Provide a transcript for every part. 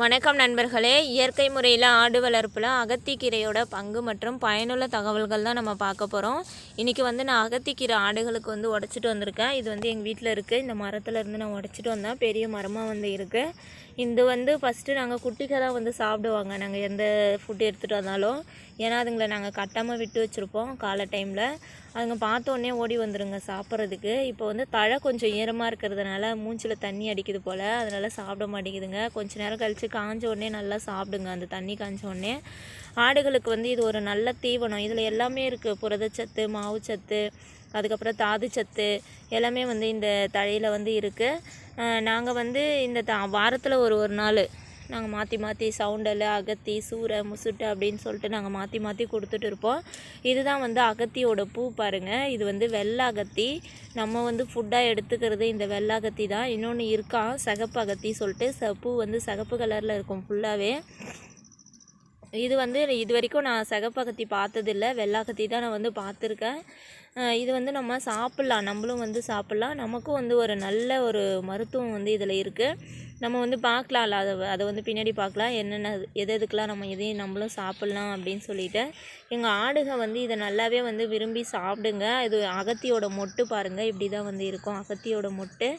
வணக்கம் நண்பர்களே. இயற்கை முறையில் ஆடு வளர்ப்பில் அகத்திக்கீரையோட பங்கு மற்றும் பயனுள்ள தகவல்கள் தான் நம்ம பார்க்க போகிறோம் இன்றைக்கி வந்து நான் அகத்திக்கீரை ஆடுகளுக்கு வந்து உடச்சிட்டு வந்திருக்கேன். இது வந்து எங்கள் வீட்டில் இருக்குது இந்த மரத்தில் இருந்து நான் உடச்சிட்டு வந்தேன். பெரிய மரமாக வந்து இருக்குது இது வந்து ஃபஸ்ட்டு நாங்கள் குட்டிக்காக தான் வந்து சாப்பிடுவாங்க. நாங்கள் எந்த ஃபுட் எடுத்துகிட்டு வந்தாலும். ஏன்னா அதுங்களை நாங்கள் கட்டாமல் விட்டு வச்சுருப்போம். காலை டைமில் அதுங்க பார்த்த உடனே ஓடி வந்துடுங்க சாப்பிட்றதுக்கு. இப்போ வந்து தழை கொஞ்சம் ஈரமாக இருக்கிறதுனால மூஞ்சில் தண்ணி அடிக்குது போல். அதனால் சாப்பிட மாட்டேங்குதுங்க. கொஞ்ச நேரம் கழித்து காஞ்ச உடனே நல்லா சாப்பிடுங்க. அந்த தண்ணி காஞ்ச உடனே ஆடுகளுக்கு வந்து இது ஒரு நல்ல தீவனம். இதில் எல்லாமே இருக்குது புரதச்சத்து மாவுச்சத்து அதுக்கப்புறம் தாதுச்சத்து எல்லாமே வந்து இந்த தழையில் வந்து இருக்குது நாங்கள் வந்து இந்த த வாரத்தில் ஒரு ஒரு நாள் நாங்கள் மாற்றி மாற்றி சவுண்டல் அகத்தி சூரை முசுட்டு அப்படின்னு சொல்லிட்டு நாங்கள் மாற்றி மாற்றி கொடுத்துட்டு இருப்போம். இதுதான் வந்து அகத்தியோட பூ பாருங்கள் இது வந்து வெள்ளை அகத்தி. நம்ம வந்து ஃபுட்டாக எடுத்துக்கிறது இந்த வெள்ளை அகத்தி தான். இன்னொன்று இருக்கான் சகப்பு அகத்தி சொல்லிட்டு ச பூ வந்து சிகப்பு கலரில் இருக்கும் ஃபுல்லாகவே இது வந்து இது வரைக்கும் நான் சிகப்பகத்தி பார்த்ததில்ல. வெள்ளாக்கத்தி தான் நான் வந்து பார்த்துருக்கேன். இது வந்து நம்ம சாப்பிட்லாம். நம்மளும் வந்து சாப்பிட்லாம். நமக்கும் வந்து ஒரு நல்ல ஒரு மருத்துவம் வந்து இதில் இருக்குது நம்ம வந்து பார்க்கலாம்ல. அதை அதை வந்து பின்னாடி பார்க்கலாம். என்னென்ன எது எதுக்கெலாம் நம்ம எதையும் நம்மளும் சாப்பிட்லாம் அப்படின்னு சொல்லிட்டு. எங்கள் ஆடுக வந்து இதை நல்லாவே வந்து விரும்பி சாப்பிடுங்க. இது அகத்தியோட மொட்டு பாருங்கள் இப்படி தான் வந்து இருக்கும். அகத்தியோட மொட்டு.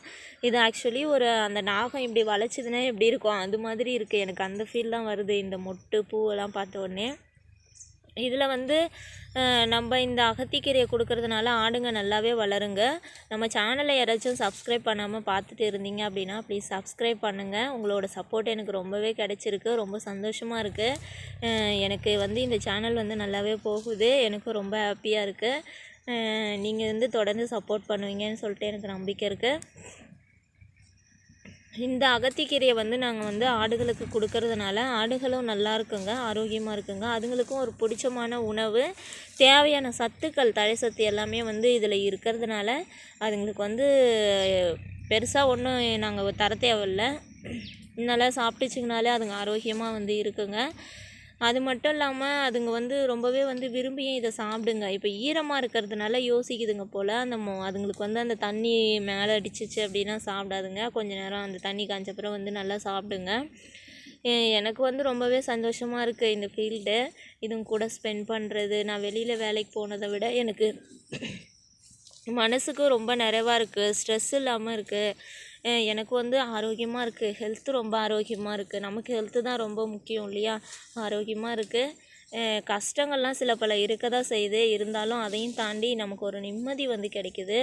இது ஆக்சுவலி ஒரு அந்த நாகம் இப்படி வளைச்சதுன்னா எப்படி இருக்கும்? அது மாதிரி இருக்குது எனக்கு அந்த ஃபீல் தான் வருது. இந்த மொட்டு பூவெல்லாம் பார்த்த உடனே. இதில் வந்து நம்ம இந்த அகத்திக்கீரையை கொடுக்கறதுனால ஆடுங்க நல்லாவே வளருங்க. நம்ம சேனலை யாராச்சும் சப்ஸ்கிரைப் பண்ணாமல் பார்த்துட்டு இருந்தீங்க அப்படின்னா ப்ளீஸ் சப்ஸ்கிரைப் பண்ணுங்கள் உங்களோட சப்போர்ட் எனக்கு ரொம்பவே கிடச்சிருக்கு. ரொம்ப சந்தோஷமாக இருக்குது எனக்கு வந்து இந்த சேனல் வந்து நல்லாவே போகுது. எனக்கும் ரொம்ப ஹாப்பியாக இருக்குது நீங்கள் வந்து தொடர்ந்து சப்போர்ட் பண்ணுவீங்கன்னு சொல்லிட்டு எனக்கு நம்பிக்கை இருக்குது இந்த அகத்திக்கீரையை வந்து நாங்கள் வந்து ஆடுகளுக்கு கொடுக்கறதுனால ஆடுகளும் நல்லா இருக்குங்க ஆரோக்கியமாக இருக்குங்க. அதுங்களுக்கும் ஒரு பிடிச்சமான உணவு தேவையான சத்துக்கள் தழை சத்து எல்லாமே வந்து இதில் இருக்கிறதுனால அதுங்களுக்கு வந்து பெருசாக ஒன்றும் நாங்கள் தர தேவையில்லை. நல்லா சாப்பிட்டுச்சிங்கனாலே அதுங்க ஆரோக்கியமாக வந்து இருக்குங்க. அது மட்டும் இல்லாமல் அதுங்க வந்து ரொம்பவே வந்து விரும்பியும் இதை சாப்பிடுங்க. இப்போ ஈரமாக இருக்கிறதுனால யோசிக்குதுங்க போல். அந்த மொ அதுங்களுக்கு வந்து அந்த தண்ணி மேலே அடிச்சிச்சு அப்படின்னா சாப்பிடாதுங்க. கொஞ்ச நேரம் அந்த தண்ணி காஞ்ச வந்து நல்லா சாப்பிடுங்க. எனக்கு வந்து ரொம்பவே சந்தோஷமாக இருக்குது இந்த ஃபீல்டு. இதுங்க கூட ஸ்பெண்ட் பண்ணுறது நான் வெளியில் வேலைக்கு போனதை விட எனக்கு மனசுக்கு ரொம்ப நிறைவாக இருக்குது ஸ்ட்ரெஸ் இல்லாமல் இருக்குது எனக்கு வந்து ஆரோக்கியமாக இருக்குது ஹெல்த்து ரொம்ப ஆரோக்கியமாக இருக்குது நமக்கு ஹெல்த்து தான் ரொம்ப முக்கியம் இல்லையா? ஆரோக்கியமாக இருக்குது கஷ்டங்கள்லாம் சில பல இருக்க தான் செய்யுது. இருந்தாலும் அதையும் தாண்டி நமக்கு ஒரு நிம்மதி வந்து கிடைக்குது.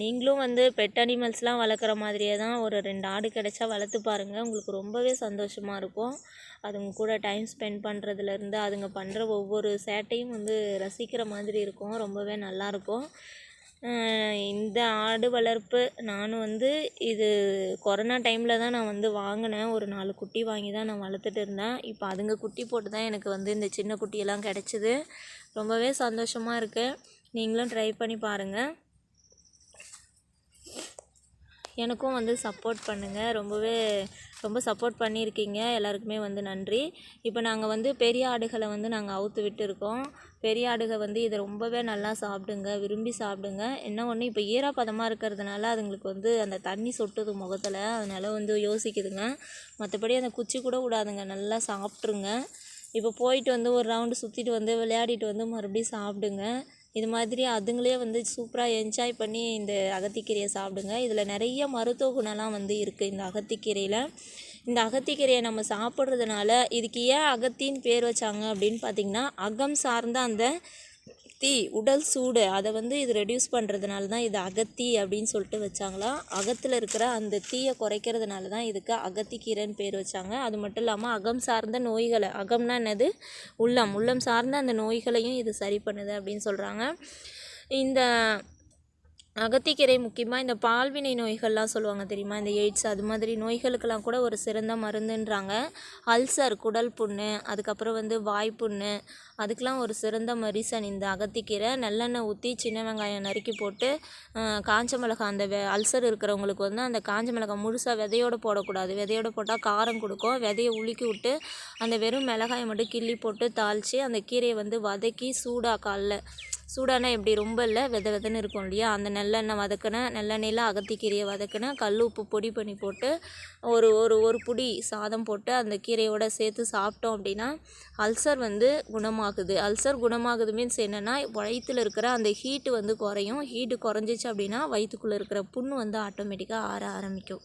நீங்களும் வந்து பெட் அனிமல்ஸ்லாம் வளர்க்குற மாதிரியே தான் ஒரு ரெண்டு ஆடு கிடைச்சா வளர்த்து பாருங்கள் உங்களுக்கு ரொம்பவே சந்தோஷமாக இருக்கும். அதுங்க கூட டைம் ஸ்பெண்ட் பண்ணுறதுலேருந்து அதுங்க பண்ணுற ஒவ்வொரு சேட்டையும் வந்து ரசிக்கிற மாதிரி இருக்கும். ரொம்பவே நல்லாயிருக்கும் இந்த ஆடு வளர்ப்பு நானும் வந்து இது கொரோனா டைமில் தான் நான் வந்து வாங்கினேன். ஒரு நாலு குட்டி வாங்கி தான் நான் வளர்த்துட்டு இருந்தேன். இப்போ அதுங்க குட்டி போட்டு தான் எனக்கு வந்து இந்த சின்ன குட்டியெல்லாம் கிடச்சிது. ரொம்பவே சந்தோஷமாக இருக்குது நீங்களும் ட்ரை பண்ணி பாருங்கள் எனக்கும் வந்து சப்போர்ட் பண்ணுங்கள் ரொம்பவே ரொம்ப சப்போர்ட் பண்ணியிருக்கீங்க. எல்லாருக்குமே வந்து நன்றி. இப்போ நாங்கள் வந்து பெரிய ஆடுகளை வந்து நாங்கள் அவுத்து விட்டுருக்கோம். பெரிய ஆடுகள் வந்து இதை ரொம்பவே நல்லா சாப்பிடுங்க. விரும்பி சாப்பிடுங்க. என்ன ஒன்று இப்போ ஈரப்பதமாக இருக்கிறதுனால அதுங்களுக்கு வந்து அந்த தண்ணி சொட்டுது முகத்தில். அதனால் வந்து யோசிக்குதுங்க. மற்றபடி அந்த குச்சி கூட விடாதுங்க. நல்லா சாப்பிட்ருங்க இப்போ போயிட்டு வந்து ஒரு ரவுண்டு சுற்றிட்டு வந்து விளையாடிட்டு வந்து மறுபடியும் சாப்பிடுங்க. இது மாதிரி அதுங்களே வந்து சூப்பராக என்ஜாய் பண்ணி இந்த அகத்திக்கீரையை சாப்பிடுங்க. இதில் நிறைய மருத்துவ குணம்லாம் வந்து இருக்குது இந்த அகத்திக்கீரையில். இந்த அகத்திக்கீரையை நம்ம சாப்பிட்றதுனால இதுக்கு ஏன் அகத்தின்னு பேர் வச்சாங்க அப்படின்னு பார்த்திங்கன்னா அகம் சார்ந்த அந்த தீ உடல் சூடு அதை வந்து இது ரெடியூஸ் பண்ணுறதுனால தான் இது அகத்தி அப்படின்னு சொல்லிட்டு வச்சாங்களாம் அகத்தில் இருக்கிற அந்த தீயை குறைக்கிறதுனால தான் இதுக்கு அகத்திக்கீரைன்னு பேர் வச்சாங்க. அது மட்டும் இல்லாமல் அகம் சார்ந்த நோய்களை அகம்னா என்னது? உள்ளம். உள்ளம் சார்ந்த அந்த நோய்களையும் இது சரி பண்ணுது அப்படின்னு சொல்கிறாங்க இந்த அகத்திக்கீரை முக்கியமாக இந்த பால்வினை நோய்கள்லாம் சொல்லுவாங்க தெரியுமா? இந்த எய்ட்ஸ் அது மாதிரி நோய்களுக்கெல்லாம் கூட ஒரு சிறந்த மருந்துன்றாங்க. அல்சர் குடல் புண்ணு அதுக்கப்புறம் வந்து வாய்ப்புண்ணு அதுக்கெலாம் ஒரு சிறந்த மரிசன் இந்த அகத்திக்கீரை. நல்லெண்ணெய் ஊற்றி சின்ன வெங்காயம் நறுக்கி போட்டு காஞ்ச மிளகாய் அந்த வெ அல்சர் இருக்கிறவங்களுக்கு வந்து அந்த காஞ்ச மிளகாய் முழுசாக விதையோடு போடக்கூடாது. விதையோடு போட்டால் காரம் கொடுக்கும். விதையை உலுக்கி விட்டு அந்த வெறும் மிளகாயை மட்டும் கிள்ளி போட்டு தாளித்து அந்த கீரையை வந்து வதக்கி சூடாக காலில் சூடானா எப்படி ரொம்ப இல்லை வித விதன்னு இருக்கும் இல்லையா? அந்த நல்லெண்ணெய் வதக்கினேன் நல்லெண்ணெயில் அகத்திக்கீரையை வதக்கினேன் கல் உப்பு பொடி பண்ணி போட்டு ஒரு ஒரு ஒரு புடி சாதம் போட்டு அந்த கீரையோட சேர்த்து சாப்பிட்டோம் அப்படின்னா அல்சர் வந்து குணமாகுது. அல்சர் குணமாகுது மீன்ஸ் என்னென்னா வயிற்றில் இருக்கிற அந்த ஹீட்டு வந்து குறையும். ஹீட்டு குறைஞ்சிச்சு அப்படின்னா வயிற்றுக்குள்ளே இருக்கிற புண்ணு வந்து ஆட்டோமேட்டிக்காக ஆற ஆரம்பிக்கும்.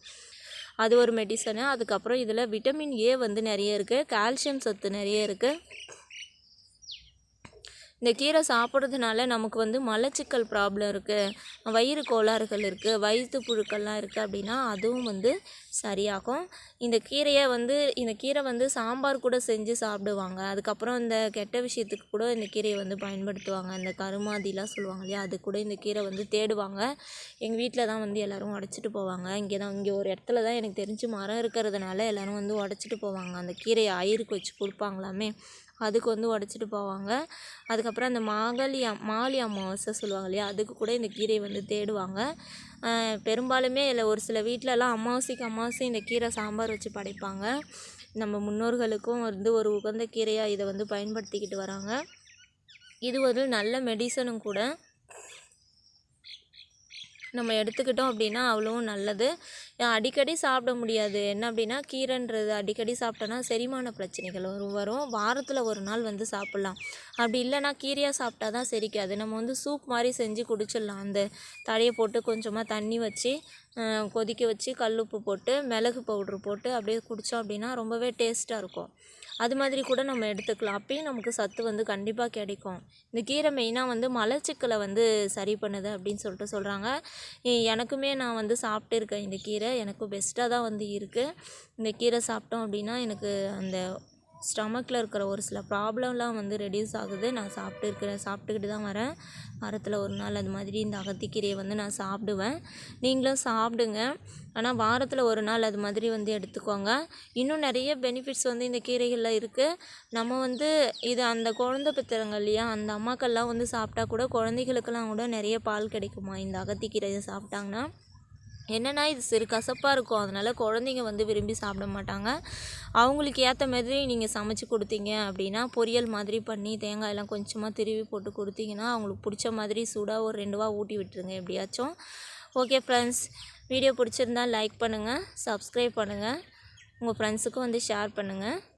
அது ஒரு மெடிசனு அதுக்கப்புறம் இதில் விட்டமின் ஏ வந்து நிறைய இருக்குது கால்சியம் சத்து நிறைய இருக்குது இந்த கீரை சாப்பிட்றதுனால நமக்கு வந்து மலச்சிக்கல் ப்ராப்ளம் இருக்குது வயிறு கோளாறுகள் இருக்குது வயிற்று புழுக்கள்லாம் இருக்குது அப்படின்னா அதுவும் வந்து சரியாகும். இந்த கீரையை வந்து இந்த கீரை வந்து சாம்பார் கூட செஞ்சு சாப்பிடுவாங்க. அதுக்கப்புறம் இந்த கெட்ட விஷயத்துக்கு கூட இந்த கீரையை வந்து பயன்படுத்துவாங்க. இந்த கருமாதிலாம் சொல்லுவாங்க இல்லையா? அது கூட இந்த கீரை வந்து தேடுவாங்க. எங்கள் வீட்டில் தான் வந்து எல்லோரும் உடச்சிட்டு போவாங்க. இங்கே தான் இங்கே ஒரு இடத்துல தான் எனக்கு தெரிஞ்சு மரம் இருக்கிறதுனால எல்லோரும் வந்து உடச்சிட்டு போவாங்க. அந்த கீரையை ஆயிருக்கு வச்சு கொடுப்பாங்களாமே. அதுக்கு வந்து உடச்சிட்டு போவாங்க. அதுக்கப்புறம் அந்த மாகழி மாலி அமாவாசை சொல்லுவாங்க இல்லையா? அதுக்கு கூட இந்த கீரையை வந்து தேடுவாங்க. பெரும்பாலுமே இல்லை ஒரு சில வீட்டிலலாம் அமாவாசைக்கு அமாவாசை இந்த கீரை சாம்பார் வச்சு படைப்பாங்க. நம்ம முன்னோர்களுக்கும் வந்து ஒரு உகந்த கீரையாக இதை வந்து பயன்படுத்திக்கிட்டு வராங்க. இது ஒரு நல்ல மெடிசனும் கூட. நம்ம எடுத்துக்கிட்டோம் அப்படின்னா அவ்வளோவும் நல்லது. அடிக்கடி சாப்பிட முடியாது. என்ன அப்படின்னா கீரைன்றது அடிக்கடி சாப்பிட்டோன்னா செரிமான பிரச்சனைகள் வரும் வரும். வாரத்தில் ஒரு நாள் வந்து சாப்பிட்லாம். அப்படி இல்லைன்னா கீரையாக சாப்பிட்டா தான் செரிக்காது. நம்ம வந்து சூப் மாதிரி செஞ்சு குடிச்சிடலாம். அந்த தழையை போட்டு கொஞ்சமாக தண்ணி வச்சு கொதிக்க வச்சு கல் உப்பு போட்டு மிளகு பவுட்ரு போட்டு அப்படியே குடித்தோம் அப்படின்னா ரொம்பவே டேஸ்ட்டாக இருக்கும். அது மாதிரி கூட நம்ம எடுத்துக்கலாம். அப்பயும் நமக்கு சத்து வந்து கண்டிப்பாக கிடைக்கும். இந்த கீரை மெயினாக வந்து மலச்சிக்கலை வந்து சரி பண்ணுது அப்படின்னு சொல்லிட்டு சொல்கிறாங்க எனக்குமே நான் வந்து சாப்பிட்டு இருக்கேன் இந்த கீரை. எனக்கு பெஸ்ட்டாக தான் வந்து இருக்குது இந்த கீரை சாப்பிட்டோம் அப்படின்னா எனக்கு அந்த ஸ்டமக்கில் இருக்கிற ஒரு சில ப்ராப்ளம்லாம் வந்து ரெடியூஸ் ஆகுது. நான் சாப்பிட்டு இருக்கிறேன் சாப்பிட்டுக்கிட்டு தான் வரேன். வாரத்தில் ஒரு நாள் அது மாதிரி இந்த அகத்திக்கீரையை வந்து நான் சாப்பிடுவேன். நீங்களும் சாப்பிடுங்க. ஆனால் வாரத்தில் ஒரு நாள் அது மாதிரி வந்து எடுத்துக்கோங்க. இன்னும் நிறைய பெனிஃபிட்ஸ் வந்து இந்த கீரைகளில் இருக்குது நம்ம வந்து இது அந்த குழந்த பெற்றுறாங்க இல்லையா அந்த அம்மாக்கள்லாம் வந்து சாப்பிட்டா கூட குழந்தைகளுக்கெல்லாம் கூட நிறைய பால் கிடைக்குமா? இந்த அகத்திக்கீரையை சாப்பிட்டாங்கன்னா. என்னென்னா இது சிறு கசப்பாக இருக்கும். அதனால் குழந்தைங்க வந்து விரும்பி சாப்பிட மாட்டாங்க. அவங்களுக்கு ஏற்ற மாதிரி நீங்கள் சமைச்சு கொடுத்தீங்க அப்படின்னா பொரியல் மாதிரி பண்ணி தேங்காயெல்லாம் கொஞ்சமாக திருவி போட்டு கொடுத்தீங்கன்னா அவங்களுக்கு பிடிச்ச மாதிரி சூடாக ஒரு ரெண்டு வா ஊட்டி விட்டுருங்க எப்படியாச்சும். ஓகே ஃப்ரெண்ட்ஸ் வீடியோ பிடிச்சிருந்தா லைக் பண்ணுங்கள் சப்ஸ்கிரைப் பண்ணுங்கள் உங்கள் ஃப்ரெண்ட்ஸுக்கும் வந்து ஷேர் பண்ணுங்கள்